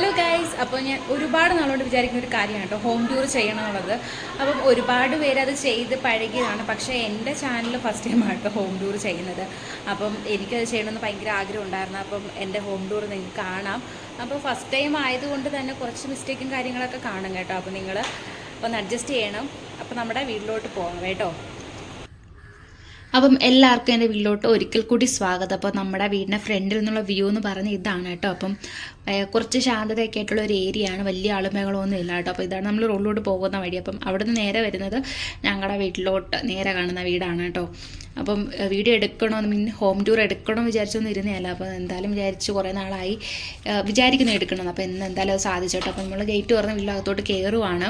Hello guys അപ്പോൾ ഞാൻ ഒരുപാട് നാളോട് വിചാരിക്കുന്ന ഒരു കാര്യമാണ് കേട്ടോ. ഹോം ടൂർ ചെയ്യണം എന്നുള്ളത് അപ്പം ഒരുപാട് പേര് അത് ചെയ്ത് പഴകിയതാണ്. പക്ഷേ എന്റെ ചാനൽ ഫസ്റ്റ് ടൈമാണ് കേട്ടോ ഹോം ടൂർ ചെയ്യുന്നത്. അപ്പം എനിക്കത് ചെയ്യണമെന്ന് ഭയങ്കര ആഗ്രഹം ഉണ്ടായിരുന്നു. അപ്പം എന്റെ ഹോം ടൂർ നിങ്ങൾക്ക് കാണാം. അപ്പോൾ ഫസ്റ്റ് ടൈം ആയതുകൊണ്ട് തന്നെ കുറച്ച് മിസ്റ്റേക്കും കാര്യങ്ങളൊക്കെ കാണും കേട്ടോ. അപ്പോൾ നിങ്ങൾ ഒന്ന് അഡ്ജസ്റ്റ് ചെയ്യണം. അപ്പോൾ നമ്മുടെ വീട്ടിലോട്ട് പോകണം കേട്ടോ. അപ്പം എല്ലാവർക്കും എന്റെ വീട്ടിലോട്ട് ഒരിക്കൽ കൂടി സ്വാഗതം. അപ്പോൾ നമ്മുടെ വീടിന്റെ ഫ്രണ്ടിൽ നിന്നുള്ള വ്യൂ എന്ന് പറഞ്ഞ ഇതാണ് കേട്ടോ. അപ്പം കുറച്ച് ശാന്തതയൊക്കെ ആയിട്ടുള്ള ഒരു ഏരിയ ആണ്. വലിയ ആളുമേകളൊന്നും ഇല്ല കേട്ടോ. അപ്പോൾ ഇതാണ് നമ്മൾ റോഡിലോട്ട് പോകുന്ന വഴി. അപ്പം അവിടെ നിന്ന് നേരെ വരുന്നത് ഞങ്ങളുടെ വീട്ടിലോട്ട് നേരെ കാണുന്ന വീടാണ് കേട്ടോ. അപ്പം വീഡിയോ എടുക്കണമെന്ന് മീൻ ഹോം ടൂർ എടുക്കണമെന്ന് വിചാരിച്ചൊന്നും ഇരുന്നതല്ല. അപ്പോൾ എന്തായാലും വിചാരിച്ച് കുറേ നാളായി വിചാരിക്കുന്നു എടുക്കണമെന്ന്. അപ്പോൾ ഇന്ന് എന്തായാലും അത് സാധിച്ചോട്ടെ അപ്പോൾ നമ്മൾ ഗേറ്റ് തുറന്ന് വീടിനകത്തോട്ട് കയറുവാണ്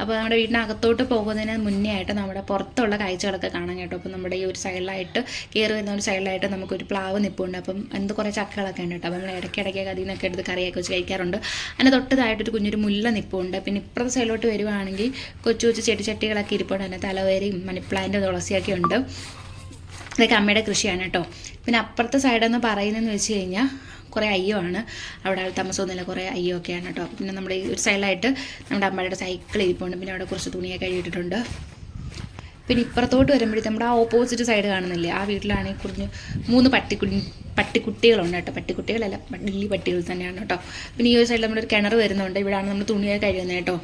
അപ്പോൾ നമ്മുടെ വീടിനകത്തോട്ട് പോകുന്നതിന് മുന്നേ ആയിട്ട് നമ്മുടെ പുറത്തുള്ള കാഴ്ചകളൊക്കെ കാണാൻ കേട്ടോ. അപ്പോൾ നമ്മുടെ ഈ ഒരു സൈഡിലായിട്ട് കയറി വരുന്ന ഒരു സൈഡിലായിട്ട് നമുക്കൊരു പ്ലാവ് നിപ്പുണ്ട്. അപ്പം എന്ത് കുറേ ചക്കകളൊക്കെ ഉണ്ട് കേട്ടോ. അപ്പോൾ നമ്മൾ ഇടയ്ക്കിടയ്ക്കൊക്കെ അതിൽ നിന്നൊക്കെ എടുത്ത് കറിയൊക്കെ വെച്ച് കഴിക്കാറുണ്ട്. അതിന് തൊട്ടതായിട്ടൊരു കുഞ്ഞൊരു മുല്ല നിപ്പുണ്ട്. പിന്നെ ഇപ്പുറത്തെ സൈഡിലോട്ട് വരുവാണെങ്കിൽ കൊച്ചു കൊച്ചു ചെടിച്ചട്ടികളൊക്കെ ഇരിപ്പുണ്ട്. അതിനകത്ത് തലവേരയും മണിപ്ലാന്റെ തുളസിയൊക്കെ ഉണ്ട്. ഇതൊക്കെ അമ്മയുടെ കൃഷിയാണ് കേട്ടോ. പിന്നെ അപ്പുറത്തെ സൈഡെന്ന് പറയുന്നതെന്ന് വെച്ച് കഴിഞ്ഞാൽ കുറേ അയ്യോ ആണ്. അവിടെ ആൾ താമസമൊന്നുമില്ല കുറേ അയ്യോ ഒക്കെയാണ് കേട്ടോ. പിന്നെ നമ്മുടെ ഈ ഒരു സൈഡിലായിട്ട് നമ്മുടെ അമ്മയുടെ സൈക്കിൾ ഇരിപ്പുണ്ട്. പിന്നെ അവിടെ കുറച്ച് തുണിയൊക്കെ കഴുകിയിട്ടുണ്ട് പിന്നെ ഇപ്പുറത്തോട്ട് വരുമ്പോഴത്തേക്കും നമ്മുടെ ആ ഓപ്പോസിറ്റ് സൈഡ് കാണുന്നില്ലേ? ആ വീട്ടിലാണെങ്കിൽ കുറഞ്ഞ് മൂന്ന് പട്ടിക്കുട്ടി പട്ടിക്കുട്ടികളുണ്ട് കേട്ടോ. പട്ടിക്കുട്ടികളല്ല വലിയ പട്ടികൾ തന്നെയാണ് കേട്ടോ. പിന്നെ ഈ ഒരു സൈഡിൽ നമ്മുടെ ഒരു കിണർ വരുന്നുണ്ട്. ഇവിടെയാണ് നമ്മൾ തുണിയൊക്കെ കഴിയുന്നത് കേട്ടോ.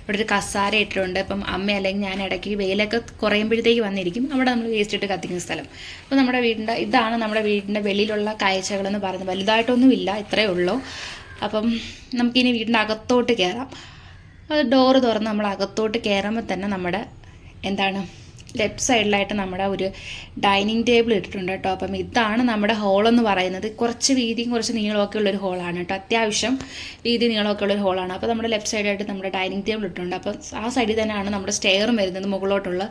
ഇവിടെ ഒരു കസാര ഇട്ടിട്ടുണ്ട്. അപ്പം അമ്മ അല്ലെങ്കിൽ ഞാൻ ഇടയ്ക്ക് വെയിലൊക്കെ കുറയുമ്പോഴത്തേക്ക് വന്നിരിക്കും. അവിടെ നമ്മൾ വേസ്റ്റ് ഇട്ട് കത്തിക്കുന്ന സ്ഥലം. അപ്പോൾ നമ്മുടെ വീടിന്റെ ഇതാണ് നമ്മുടെ വീടിന്റെ വെളിയിലുള്ള കാഴ്ചകളെന്ന് പറയുന്നത്. വലുതായിട്ടൊന്നുമില്ല ഇത്രയേ ഉള്ളൂ. അപ്പം നമുക്കിനി വീടിന്റെ അകത്തോട്ട് കയറാം അത് ഡോറ് തുറന്ന് നമ്മൾ അകത്തോട്ട് കയറുമ്പോൾ തന്നെ നമ്മുടെ എന്താണ്? ലെഫ്റ്റ് സൈഡിലായിട്ട് നമ്മുടെ ഒരു ഡൈനിങ് ടേബിൾ ഇട്ടിട്ടുണ്ട് കേട്ടോ. അപ്പം ഇതാണ് നമ്മുടെ ഹോളെന്ന് പറയുന്നത്. കുറച്ച് വീതിയും കുറച്ച് നീളമൊക്കെ ഉള്ളൊരു ഹോളാണ് കേട്ടോ. അത്യാവശ്യം വീതി നീളമൊക്കെ ഉള്ളൊരു ഹോളാണ് അപ്പോൾ നമ്മുടെ ലെഫ്റ്റ് സൈഡായിട്ട് നമ്മുടെ ഡൈനിങ് ടേബിൾ ഇട്ടിട്ടുണ്ട്. അപ്പം ആ സൈഡിൽ തന്നെയാണ് നമ്മുടെ സ്റ്റെയറും വരുന്നത്. മുകളിലോട്ടുള്ള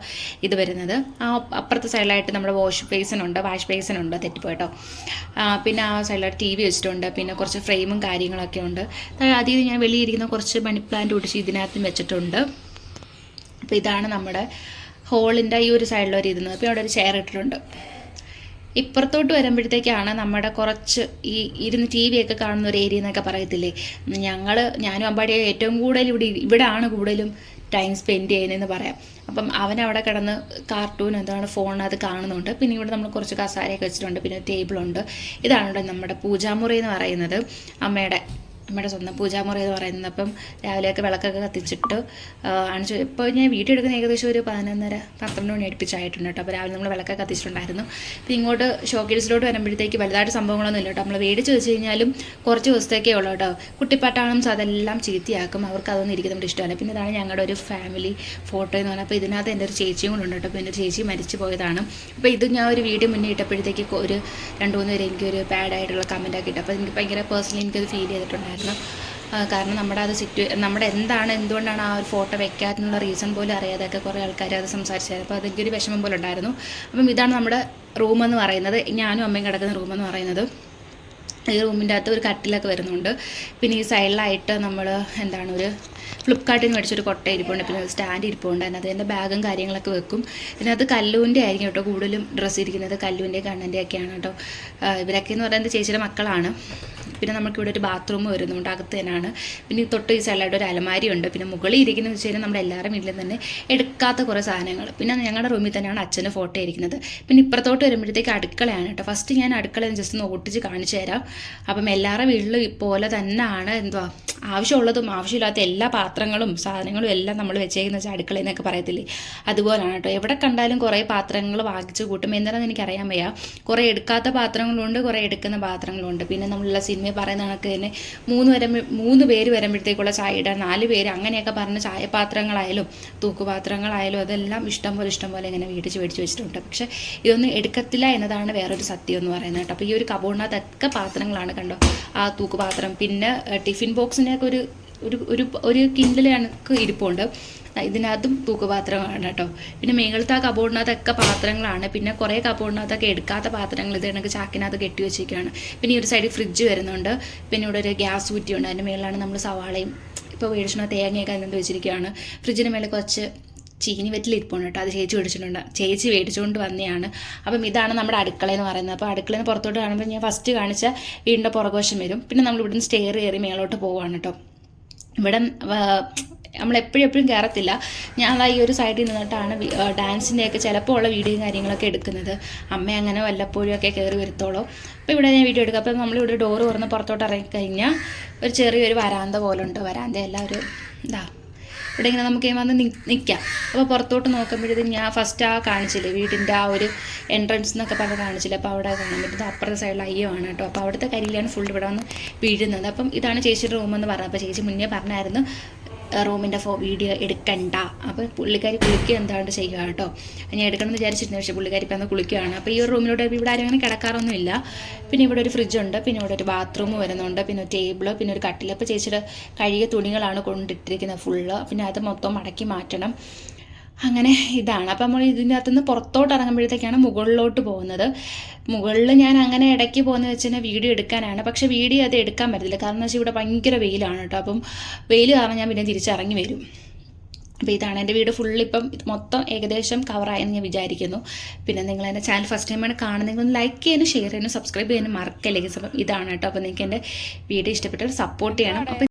ഇത് വരുന്നത്. ആ അപ്പുറത്തെ സൈഡിലായിട്ട് നമ്മുടെ വാഷ് ബേസിനുണ്ട് വാഷ് ബേസിനുണ്ട് തെറ്റിപ്പോയിട്ടോ പിന്നെ ആ സൈഡിലായിട്ട് ടി വി വെച്ചിട്ടുണ്ട്. പിന്നെ കുറച്ച് ഫ്രെയിമും കാര്യങ്ങളൊക്കെ ഉണ്ട്. അതിൽ ഞാൻ വെളിയിരിക്കുന്ന കുറച്ച് മണി പ്ലാന്റ് ഒടിച്ച് ഇതിനകത്തും വെച്ചിട്ടുണ്ട്. അപ്പോൾ ഇതാണ് നമ്മുടെ ഹോളിന്റെ ഈ ഒരു സൈഡിലൊരു ഇരുന്നത്. അപ്പോൾ അവിടെ ഒരു ചെയർ ഇട്ടിട്ടുണ്ട്. ഇപ്പുറത്തോട്ട് വരുമ്പോഴത്തേക്കാണ് നമ്മുടെ കുറച്ച് ഈ ഇരുന്ന് ടി വി ഒക്കെ കാണുന്ന ഒരു ഏരിയ എന്നൊക്കെ പറയത്തില്ലേ? ഞങ്ങൾ ഞാനും അമ്പാടിയെ ഏറ്റവും കൂടുതൽ ഇവിടെ ഇവിടെയാണ് കൂടുതലും ടൈം സ്പെൻഡ് ചെയ്യുന്നതെന്ന് പറയാം. അപ്പം അവൻ അവിടെ കിടന്ന് കാർട്ടൂൺ എന്താണ് അത് കാണുന്നുണ്ട്. പിന്നെ ഇവിടെ നമ്മൾ കുറച്ച് കസാരയൊക്കെ വെച്ചിട്ടുണ്ട്. പിന്നെ ടേബിളുണ്ട് ഇതാണ് നമ്മുടെ പൂജാമുറി എന്ന് പറയുന്നത്. അമ്മയുടെ നമ്മുടെ സ്വന്തം പൂജാമുറി എന്ന് പറയുന്നത്. അപ്പം രാവിലെയൊക്കെ വിളക്കൊക്കെ കത്തിച്ചിട്ട് അണിച്ചു ഇപ്പോൾ ഞാൻ വീട്ടിൽ എടുക്കുന്ന ഏകദേശം ഒരു പതിനൊന്നര പന്ത്രണ്ട് മണി അടുപ്പിച്ചായിട്ടുണ്ട് കേട്ടോ. അപ്പോൾ രാവിലെ നമ്മൾ വിളക്കൊക്കെ കത്തിച്ചിട്ടുണ്ടായിരുന്നു. അപ്പോൾ ഇങ്ങോട്ട് ഷോക്കേഴ്സിലോട്ട് വരുമ്പോഴത്തേക്ക് വലുതായിട്ട് സംഭവങ്ങളൊന്നും ഇല്ല കേട്ടോ. നമ്മൾ മേടിച്ച് വെച്ച് കഴിഞ്ഞാലും കുറച്ച് ദിവസത്തേക്കേ ഉള്ളൂ കേട്ടോ. കുട്ടിപ്പട്ടാളം അതെല്ലാം ചീത്തയാക്കും. അവർക്ക് അതൊന്നും ഇരിക്കുന്നത് ഇഷ്ടമല്ല. പിന്നെ ഇതാണ് ഞങ്ങളുടെ ഒരു ഫാമിലി ഫോട്ടോ എന്ന് പറഞ്ഞാൽ അപ്പോൾ ഇതിനകത്ത് എന്റെ ഒരു ചേച്ചിയും കൂടെ ഉണ്ട് കേട്ടോ. അപ്പോൾ എന്റെ ചേച്ചി മരിച്ചു പോയതാണ്. അപ്പോൾ ഇത് ഞാൻ ഒരു വീഡിയോ മുന്നേ ഇട്ടപ്പോഴത്തേക്ക് ഒരു രണ്ട് മൂന്ന് പേര് എനിക്കൊരു ബാഡായിട്ടുള്ള ആയിട്ടുള്ള കമന്റ് ഒക്കെ ഇട്ടു. അപ്പോൾ എനിക്ക് ഭയങ്കര പേഴ്സണലി എനിക്കത് ഫീൽ ചെയ്തിട്ടുണ്ടായിരുന്നു. ആ, കാരണം നമ്മുടെ അത് സിറ്റു നമ്മുടെ എന്താണ് എന്തുകൊണ്ടാണ് ആ ഒരു ഫോട്ടോ വെക്കാത്തുള്ള റീസൺ പോലും അറിയാതെയൊക്കെ കുറേ ആൾക്കാർ അത് സംസാരിച്ചത് അപ്പോൾ അതെനിക്കൊരു വിഷമം പോലെ ഉണ്ടായിരുന്നു. അപ്പം ഇതാണ് നമ്മുടെ റൂം എന്ന് പറയുന്നത്. ഞാനും അമ്മയും കിടക്കുന്ന എന്ന് പറയുന്നത്. ഈ റൂമിന്റെ അകത്ത് ഒരു കട്ടിലൊക്കെ വരുന്നുണ്ട്. പിന്നെ ഈ സൈഡിലായിട്ട് നമ്മൾ എന്താണ് ഒരു ഫ്ലിപ്കാർട്ടിൽ നിന്ന് മേടിച്ചൊരു കൊട്ട ഇരിപ്പുണ്ട്. പിന്നെ സ്റ്റാൻഡ് ഇരിപ്പുണ്ട്. അതിനകത്ത് എന്റെ ബാഗും കാര്യങ്ങളൊക്കെ വെക്കും. ഇതിനകത്ത് കല്ലുവിന്റെ ആയിരിക്കും കേട്ടോ കൂടുതലും ഡ്രസ്സ് ഇരിക്കുന്നത്. കല്ലുവിന്റെയും കണ്ണന്റെ ഒക്കെയാണ് കേട്ടോ ഇവരൊക്കെ എന്ന് പറയുന്നത് ചേച്ചിയുടെ മക്കളാണ്. പിന്നെ നമുക്കിവിടെ ഒരു ബാത്റൂം വരുന്നുണ്ട് അകത്ത് തന്നെയാണ്. പിന്നെ തൊട്ട് ഈ സൈഡിലായിട്ട് ഒരു അലമാരി ഉണ്ട്. പിന്നെ മുകളിൽ ഇരിക്കുന്നത് വെച്ച് കഴിഞ്ഞാൽ നമ്മുടെ എല്ലാവരും വീട്ടിലും തന്നെ എടുക്കാത്ത കുറേ സാധനങ്ങൾ. പിന്നെ ഞങ്ങളുടെ റൂമിൽ തന്നെയാണ് അച്ഛന്റെ ഫോട്ടോ ഇരിക്കുന്നത്. പിന്നെ ഇപ്പുറത്തോട്ട് വരുമ്പോഴത്തേക്ക് അടുക്കളയാണ് കേട്ടോ. ഫസ്റ്റ് ഞാൻ അടുക്കള ജസ്റ്റ് ഒന്ന് ഓട്ടിച്ച് കാണിച്ചു തരാം. അപ്പം എല്ലാവരുടെ വീട്ടിലും ഇപ്പോലെ തന്നെയാണ് എന്തുവാ ആവശ്യമുള്ളതും ആവശ്യമില്ലാത്ത എല്ലാ പാത്രങ്ങളും സാധനങ്ങളും എല്ലാം നമ്മൾ വെച്ചേക്കുന്ന വെച്ചാൽ അടുക്കളയിൽ നിന്നൊക്കെ പറയത്തില്ലേ? അതുപോലാണ് കേട്ടോ. എവിടെ കണ്ടാലും കുറേ പാത്രങ്ങൾ വാങ്ങിച്ച് കൂട്ടും. എന്താണെന്ന് എനിക്കറിയാൻ വയ്യ. കുറേ എടുക്കാത്ത പാത്രങ്ങളുണ്ട് കുറേ എടുക്കുന്ന പാത്രങ്ങളുണ്ട്. പിന്നെ നമ്മളുള്ള സിനിമയിൽ പറയുന്ന കണക്ക് തന്നെ മൂന്ന് വരെ മൂന്ന് പേര് വരുമ്പോഴത്തേക്കുള്ള ചായ ഇടാൻ നാല് പേര് അങ്ങനെയൊക്കെ പറഞ്ഞ ചായപാത്രങ്ങളായാലും തൂക്കുപാത്രങ്ങളായാലും അതെല്ലാം ഇഷ്ടം പോലെ ഇഷ്ടം പോലെ ഇങ്ങനെ വീട്ടിച്ച് മേടിച്ച് വെച്ചിട്ടുണ്ട്. പക്ഷേ ഇതൊന്നും എടുക്കത്തില്ല എന്നതാണ് വേറൊരു സത്യം എന്ന് പറയുന്നത് കേട്ടോ. അപ്പോൾ ഈ ഒരു കബോർഡിനകത്തൊക്കെ പാത്രങ്ങളാണ് കണ്ടോ? ആ തൂക്കുപാത്രം പിന്നെ ടിഫിൻ ബോക്സിനെയൊക്കെ ഒരു ഒരു ഒരു ഒരു കിൻഡിൽ ഇരിപ്പുണ്ട്. ഇതിനകത്തും തൂക്കുപാത്രമാണ് കേട്ടോ. പിന്നെ മേളത്തെ ആ കബോർഡിനകത്തൊക്കെ പാത്രങ്ങളാണ്. പിന്നെ കുറേ കബോർഡിനകത്തൊക്കെ എടുക്കാത്ത പാത്രങ്ങൾ ഇത് കണക്ക് ചാക്കിനകത്ത് കെട്ടി വെച്ചിരിക്കുകയാണ്. പിന്നെ ഈ ഒരു സൈഡിൽ ഫ്രിഡ്ജ് വരുന്നുണ്ട്. പിന്നെ ഇവിടെ ഒരു ഗ്യാസ് കുറ്റിയുണ്ട് അതിന്റെ മേളിലാണ് നമ്മൾ സവാളയും ഇപ്പോൾ മേടിച്ചിട്ട് തേങ്ങയൊക്കെ അതിനകത്ത് വെച്ചിരിക്കുകയാണ്. ഫ്രിഡ്ജിന് മേലെ കുറച്ച് ചീനി വെറ്റിൽ ഇരിപ്പുണ്ട് കേട്ടോ. അത് ചേച്ചി മേടിച്ചിട്ടുണ്ട്. ചേച്ചി മേടിച്ചുകൊണ്ട് വന്നെയാണ് അപ്പം ഇതാണ് നമ്മുടെ അടുക്കള എന്ന് പറയുന്നത്. അപ്പോൾ അടുക്കളയിൽ നിന്ന് പുറത്തോട്ട് കാണുമ്പോൾ ഞാൻ ഫസ്റ്റ് കാണിച്ച വീടിന്റെ പുറകോശം വരും. പിന്നെ നമ്മൾ ഇവിടുന്ന് സ്റ്റെയർ കയറി മേളോട്ട് പോവാണ് കേട്ടോ. ഇവിടെ നമ്മൾ എപ്പോഴും എപ്പോഴും കയറത്തില്ല ഞാൻ ആ ഈ ഒരു സൈഡിൽ നിന്നിട്ടാണ് ഡാൻസിന്റെയൊക്കെ ചിലപ്പോൾ ഉള്ള വീഡിയോയും കാര്യങ്ങളൊക്കെ എടുക്കുന്നത്. അമ്മ അങ്ങനെ വല്ലപ്പോഴും ഒക്കെ കയറി വരുത്തോളൂ. അപ്പോൾ ഇവിടെ ഞാൻ വീഡിയോ എടുക്കുക അപ്പോൾ നമ്മളിവിടെ ഡോറ് തുറന്ന് പുറത്തോട്ട് ഇറങ്ങി കഴിഞ്ഞാൽ ഒരു ചെറിയൊരു വരാന്ത പോലെ ഉണ്ട് വരാന്തയല്ല ഒരു ഇതാ ഇവിടെ ഇങ്ങനെ നമുക്ക് വന്ന് നിൽക്കാം അപ്പോൾ പുറത്തോട്ട് നോക്കുമ്പോഴത്തേക്കും ഞാൻ ഫസ്റ്റ് ആ കാണിച്ചില്ലേ വീടിന്റെ ആ ഒരു എൻട്രൻസ് എന്നൊക്കെ പറഞ്ഞ് കാണിച്ചില്ല അപ്പോൾ അവിടെ കാണാൻ പറ്റുന്നത് അപ്പുറത്തെ സൈഡിൽ അയ്യമാണ് കേട്ടോ. അപ്പോൾ അവിടുത്തെ കരിയിലാണ് ഫുൾ ഇവിടെ വന്ന് വീഴുന്നത്. അപ്പം ഇതാണ് ചേച്ചിയുടെ റൂമെന്ന് പറഞ്ഞത്. അപ്പോൾ ചേച്ചി മുന്നേ പറഞ്ഞായിരുന്നു റൂമിന്റെ ഫോ വീഡിയോ എടുക്കണ്ട. അപ്പോൾ പുള്ളിക്കാരി കുളിക്കുക എന്താണ്ട് ചെയ്യുക കേട്ടോ. ഞാൻ എടുക്കണം എന്ന് വിചാരിച്ചിരുന്നു പക്ഷേ പുള്ളിക്കാരി ഇപ്പം അന്ന് കുളിക്കുകയാണ്. അപ്പോൾ ഈ ഒരു റൂമിലൂടെ ഇവിടെ ആരും അങ്ങനെ കിടക്കാറൊന്നുമില്ല. പിന്നെ ഇവിടെ ഒരു ഫ്രിഡ്ജുണ്ട് പിന്നെ ഇവിടെ ഒരു ബാത്റൂം വരുന്നുണ്ട് പിന്നെ ഒരു ടേബിൾ പിന്നെ ഒരു കട്ടിൽ അപ്പോൾ ചേച്ചിയുടെ കഴുകിയ തുണികളാണ് കൊണ്ടിട്ടിരിക്കുന്നത് ഫുള്ള് പിന്നെ അത് മൊത്തം മടക്കി മാറ്റണം. അങ്ങനെ ഇതാണ്. അപ്പം നമ്മൾ ഇതിന്റെ പുറത്തോട്ട് ഇറങ്ങുമ്പോഴത്തേക്കാണ് മുകളിലോട്ട് പോകുന്നത്. മുകളിൽ ഞാൻ അങ്ങനെ ഇടയ്ക്ക് പോകുന്നത് വെച്ച് വീഡിയോ എടുക്കാനാണ്. പക്ഷേ വീഡിയോ അത് എടുക്കാൻ പറ്റത്തില്ല. കാരണം വെച്ചാൽ ഇവിടെ ഭയങ്കര വെയിലാണ് കേട്ടോ. അപ്പം വെയിൽ കാരണം ഞാൻ പിന്നെ തിരിച്ചിറങ്ങി വരും. അപ്പോൾ ഇതാണ് എന്റെ വീട്. ഫുൾ ഇപ്പം ഇത് മൊത്തം ഏകദേശം കവറായെന്ന് ഞാൻ വിചാരിക്കുന്നു. പിന്നെ നിങ്ങൾ എന്റെ ചാനൽ ഫസ്റ്റ് ടൈമാണ് കാണുന്നെങ്കിൽ ഒന്ന് ലൈക്ക് ചെയ്യാനും ഷെയർ ചെയ്യാനും സബ്സ്ക്രൈബ് ചെയ്യാനും മറക്കല്ലേ. അപ്പം ഇതാണ് കേട്ടോ. അപ്പോൾ നിങ്ങൾക്ക് എന്റെ വീഡിയോ ഇഷ്ടപ്പെട്ടവർ സപ്പോർട്ട് ചെയ്യണം. അപ്പോൾ